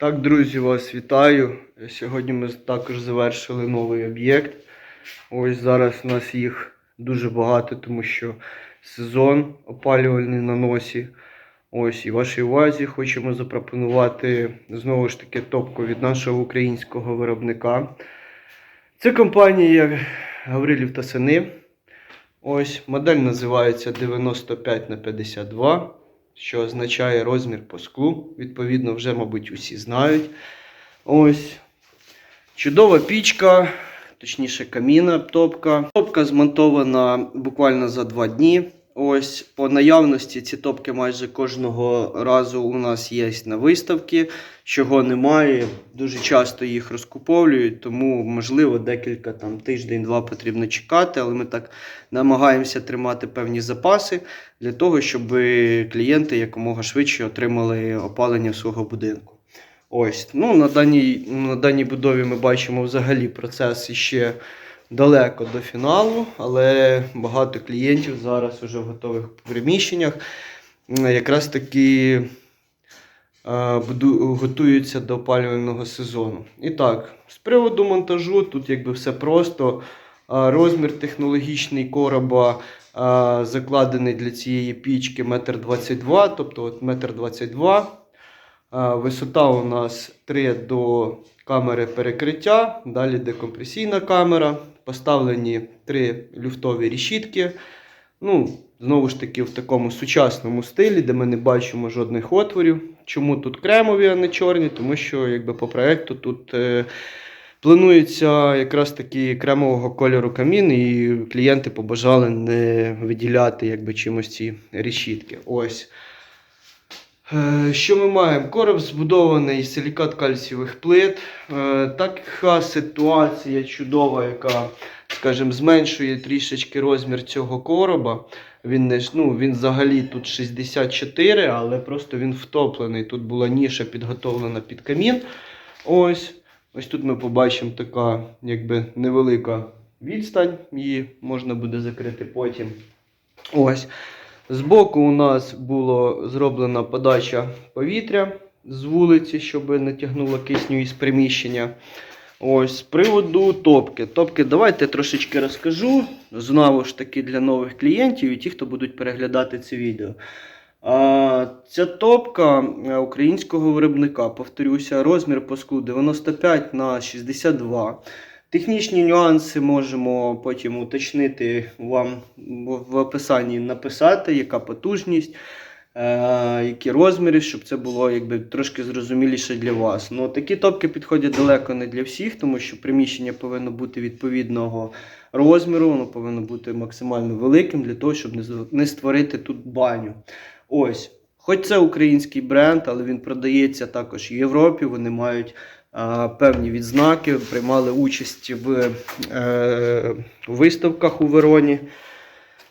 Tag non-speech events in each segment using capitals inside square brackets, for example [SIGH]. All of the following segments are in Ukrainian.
Так, друзі, вас вітаю. Сьогодні ми також завершили новий об'єкт. Ось зараз у нас їх дуже багато, тому що сезон опалювальний на носі. Ось і вашій увазі хочемо запропонувати знову ж таки топку від нашого українського виробника. Це компанія Гаврилів та Сини. Ось модель називається 95 на 52 що означає розмір по склу. Відповідно, вже, мабуть, усі знають. Ось. Чудова пічка, точніше, каміна топка. Топка змонтована буквально за два дні. Ось по наявності ці топки майже кожного разу у нас є на виставці. Чого немає, дуже часто їх розкуповують, тому можливо декілька там тиждень-два потрібно чекати, але ми так намагаємося тримати певні запаси для того, щоб клієнти якомога швидше отримали опалення свого будинку. Ось, ну на даній, на даній будові ми бачимо взагалі процес ще далеко до фіналу, але багато клієнтів зараз вже в готових приміщеннях якраз таки е, готуються до опалювального сезону. І так, з приводу монтажу, тут якби все просто. Розмір технологічний короба закладений для цієї пічки 1,22 м, тобто от 1,22 м. Висота у нас 3 до камери перекриття, далі декомпресійна камера. Поставлені три люфтові рішітки. Ну, знову ж таки, в такому сучасному стилі, де ми не бачимо жодних отворів. Чому тут кремові, а не чорні? Тому що якби, по проекту тут е, планується якраз таки кремового кольору камін, і клієнти побажали не виділяти якби, чимось ці решітки. Ось. Е, Що ми маємо? Короб збудований з силікат кальцієвих плит. Е, Така ситуація чудова, яка, скажімо, зменшує трішечки розмір цього короба. Він не ну, він взагалі тут 64, але просто він втоплений. Тут була ніша підготовлена під камін. Ось. Ось тут ми побачимо така якби невелика відстань. Її можна буде закрити потім. Ось. Збоку у нас була зроблена подача повітря з вулиці, щоб не тягнуло кисню із приміщення. Ось з приводу топки. Топки, давайте трошечки розкажу. Знову ж таки для нових клієнтів і ті, хто будуть переглядати це відео. А, ця топка е, українського виробника, повторюся, розмір по склу 95 на 62. Технічні нюанси можемо потім уточнити вам в описанні написати, яка потужність, е, які розміри, щоб це було якби, трошки зрозуміліше для вас. Ну, такі топки підходять далеко не для всіх, тому що приміщення повинно бути відповідного розміру, воно повинно бути максимально великим для того, щоб не, створити тут баню. Ось. Хоч це український бренд, але він продається також в Європі. Вони мають певні відзнаки, приймали участь в е, виставках у Вероні.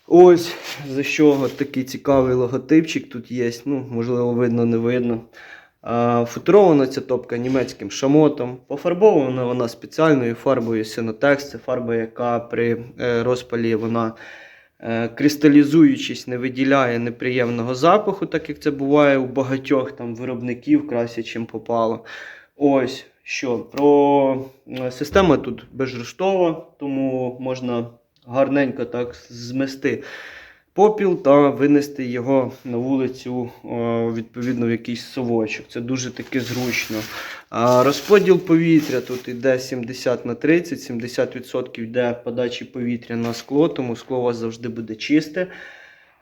Ось за що такий цікавий логотипчик тут є. Ну, можливо, видно, не видно. А, Футурована ця топка німецьким шамотом. Пофарбована вона спеціальною фарбою Synotex. Це фарба, яка при е, розпалі вона е, кристалізуючись, не виділяє неприємного запаху, так як це буває у багатьох там виробників, краще, чим попало. Ось що. Про система тут безруштова, тому можна гарненько так змести попіл та винести його на вулицю відповідно в якийсь совочок. Це дуже таки зручно. Розподіл повітря тут йде 70 на 30, 70% йде подачі повітря на скло, тому скло у вас завжди буде чисте.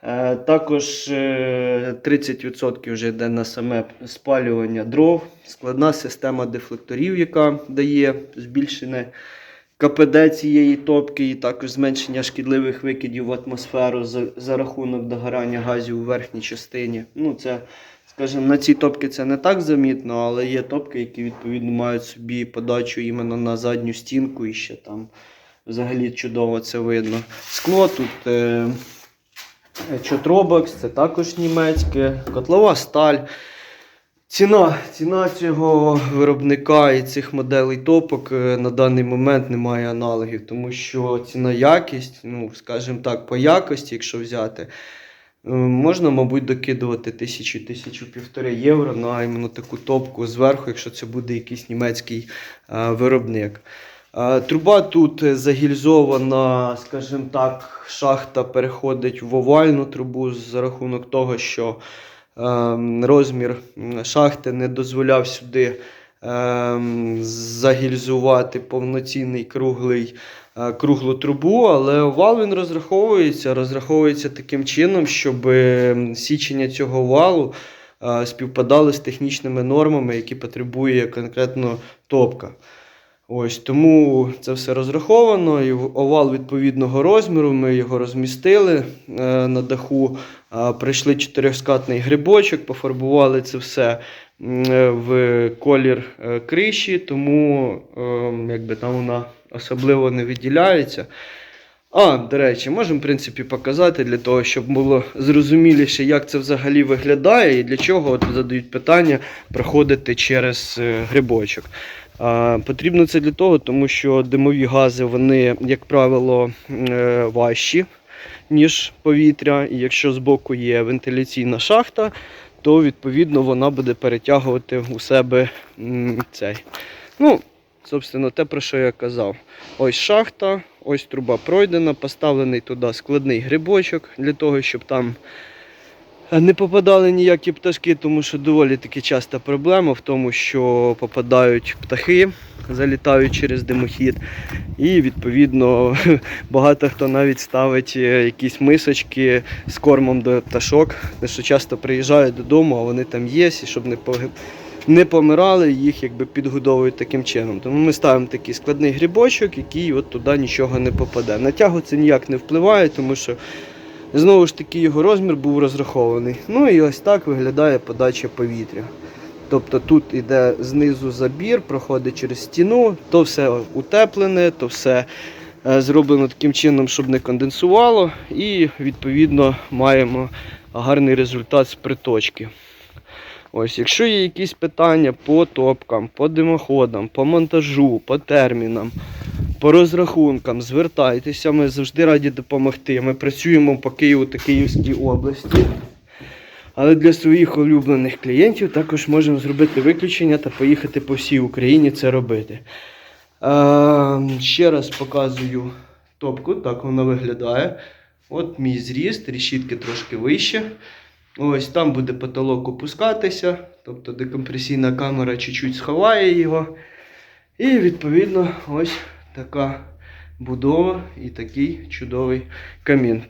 Е, Також е, 30% вже йде на саме спалювання дров, складна система дефлекторів, яка дає збільшене КПД цієї топки, і також зменшення шкідливих викидів в атмосферу за, за рахунок догорання газів у верхній частині. Ну, це, скажімо, на цій топці це не так замітно, але є топки, які відповідно мають собі подачу іменно на задню стінку і ще там взагалі чудово це видно. Скло тут. Е, Чотробокс, це також німецьке, котлова сталь. Ціна, ціна цього виробника і цих моделей топок е, на даний момент немає аналогів, тому що ціна якість, ну, скажімо так, по якості, якщо взяти, Е, Можна, мабуть, докидувати тисячу, тисячу півтори євро на іменно таку топку зверху, якщо це буде якийсь німецький е, виробник. Е, Труба тут е, загільзована, скажімо так, шахта переходить в овальну трубу за рахунок того, що ем, розмір шахти не дозволяв сюди ем, загільзувати повноцінний круглий, е, круглу трубу, але овал він розраховується, розраховується таким чином, щоб січення цього валу співпадали з технічними нормами, які потребує конкретно топка. Ось тому це все розраховано. І овал відповідного розміру. Ми його розмістили е, на даху. Прийшли чотирьохскатний грибочок, пофарбували це все е, в колір е, криші, тому ем, якби там вона особливо не виділяється. А, до речі, можемо в принципі показати для того, щоб було зрозуміліше, як це взагалі виглядає і для чого от задають питання проходити через грибочок. Потрібно це для того, тому що димові гази, вони, як правило, е, важчі, ніж повітря. І якщо збоку є вентиляційна шахта, то відповідно вона буде перетягувати у себе цей. Ну, собственно, те, про що я казав. Ось шахта, ось труба пройдена, поставлений туди складний грибочок для того, щоб там не попадали ніякі пташки, тому що доволі таки часта проблема в тому, що попадають птахи, залітають через димохід. І відповідно [LAUGHS] багато хто навіть ставить е, якісь мисочки з кормом до пташок, що часто приїжджають додому, а вони там є, і щоб не не помирали, їх якби підгодовують таким чином. Тому ми ставимо такий складний грибочок, який от туди нічого не попаде. На тягу це ніяк не впливає, тому що знову ж таки його розмір був розрахований. Ну і ось так виглядає подача повітря. Тобто тут іде знизу забір, проходить через стіну, то все утеплене, то все е, зроблено таким чином, щоб не конденсувало, і відповідно маємо гарний результат з приточки. Ось, якщо є якісь питання по топкам, по димоходам, по монтажу, по термінам, по розрахункам, звертайтеся, ми завжди раді допомогти. Ми працюємо по Києву та Київській області. Але для своїх улюблених клієнтів також можемо зробити виключення та поїхати по всій Україні це робити. Е, ще раз показую топку, так вона виглядає. От мій зріст, рішітки трошки вище. Ось там буде потолок опускатися, тобто декомпресійна камера чуть-чуть сховає його. І відповідно ось така будова і такий чудовий камін.